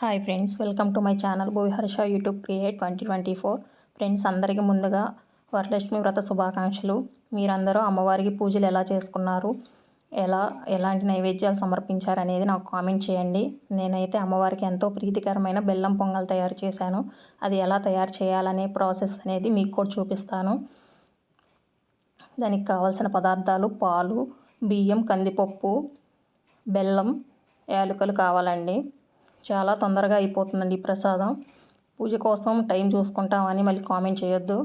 Hi friends welcome to my channel Harsha YouTube create twenty twenty four. Friends అందరికీ ముందుగా వరలక్ష్మి వ్రత శుభాకాంక్షలు. మీరందరూ అమ్మవారికి పూజలు ఎలా చేసుకున్నారు? ఎలా ఎలాంటి నైవేద్యాలు సమర్పించారు అనేది నాకు కామెంట్ చేయండి. నేనైతే అమ్మవారికి ఎంతో ప్రీతికరమైన బెల్లం పొంగల్ తయారు చేశాను. అది ఎలా తయారు చేయాలనే ప్రాసెస్ అనేది మీకు కూడా చూపిస్తాను. దానికి కావాల్సిన పదార్థాలు పాలు బియ్యం కందిపప్పు బెల్లం యాలకులు కావాలండి. చాలా తొందరగా అయిపోతుందండి ఈ ప్రసాదం. పూజ కోసం టైం చూసుకుంటామని మళ్ళీ కామెంట్ చేయొద్దు.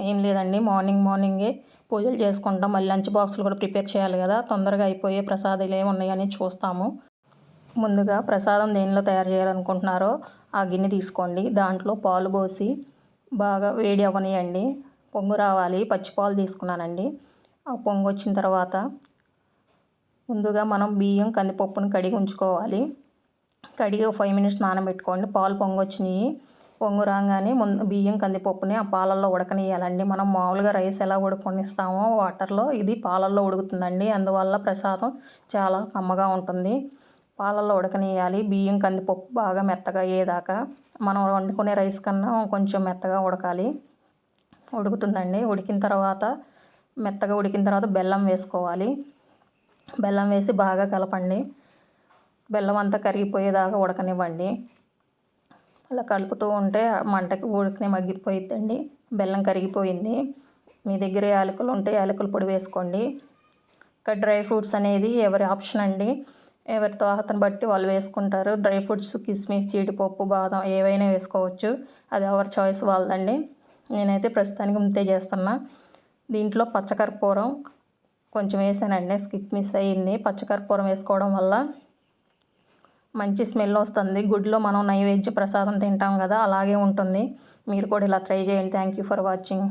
ఏం లేదండి మార్నింగ్ మార్నింగే పూజలు చేసుకుంటాం. మళ్ళీ లంచ్ బాక్సులు కూడా ప్రిపేర్ చేయాలి కదా. తొందరగా అయిపోయే ప్రసాదాలు ఏమి ఉన్నాయని చూస్తాము. ముందుగా ప్రసాదం దేనిలో తయారు చేయాలనుకుంటున్నారో ఆ గిన్నె తీసుకోండి. దాంట్లో పాలు పోసి బాగా వేడి అవ్వనియండి పొంగు రావాలి. పచ్చిపాలు తీసుకున్నానండి. ఆ పొంగు వచ్చిన తర్వాత ముందుగా మనం బియ్యం కందిపప్పును కడిగి ఉంచుకోవాలి. కడిగి ఫైవ్ మినిట్స్ నానబెట్టుకోండి. పాలు పొంగొచ్చినాయి. పొంగు రాగానే ముందు బియ్యం కందిపప్పుని ఆ పాలల్లో ఉడకనియాలండి మనం మామూలుగా రైస్ ఎలా ఉడకనిస్తామో వాటర్లో ఇది పాలల్లో ఉడుకుతుందండి. అందువల్ల ప్రసాదం చాలా కమ్మగా ఉంటుంది. పాలల్లో ఉడకనియాలి బియ్యం కందిపప్పు బాగా మెత్తగా అయ్యేదాకా మనం వండుకునే రైస్ కన్నా కొంచెం మెత్తగా ఉడకాలి. ఉడుకుతుందండి. ఉడికిన తర్వాత మెత్తగా ఉడికిన తర్వాత బెల్లం వేసుకోవాలి. బెల్లం వేసి బాగా కలపండి. బెల్లం అంతా కరిగిపోయేదాకా ఉడకనివ్వండి. అలా కలుపుతూ ఉంటే మంటకి ఉడికిన మగ్గిపోయిద్దండి. బెల్లం కరిగిపోయింది. మీ దగ్గర యాలకులు ఉంటే యాలకుల పొడి వేసుకోండి. ఇంకా డ్రై ఫ్రూట్స్ అనేది ఎవరి ఆప్షన్ అండి. ఎవరి తోహతను బట్టి వాళ్ళు వేసుకుంటారు. డ్రై ఫ్రూట్స్ కిస్మిస్ జీడిపప్పు బాదం ఏవైనా వేసుకోవచ్చు. అది ఎవరి చాయిస్ వాళ్ళదండి. నేనైతే ప్రస్తుతానికి ముందే చేస్తున్నా. దీంట్లో పచ్చకర్పూరం కొంచెం వేసానండి. స్కిప్ మిస్ అయ్యింది. పచ్చకర్పూరం వేసుకోవడం వల్ల మంచి స్మెల్ వస్తుంది. గుడిలో మనం నైవేద్య ప్రసాదం తింటాం కదా అలాగే ఉంటుంది. మీరు కూడా ఇలా ట్రై చేయండి. Thank you for watching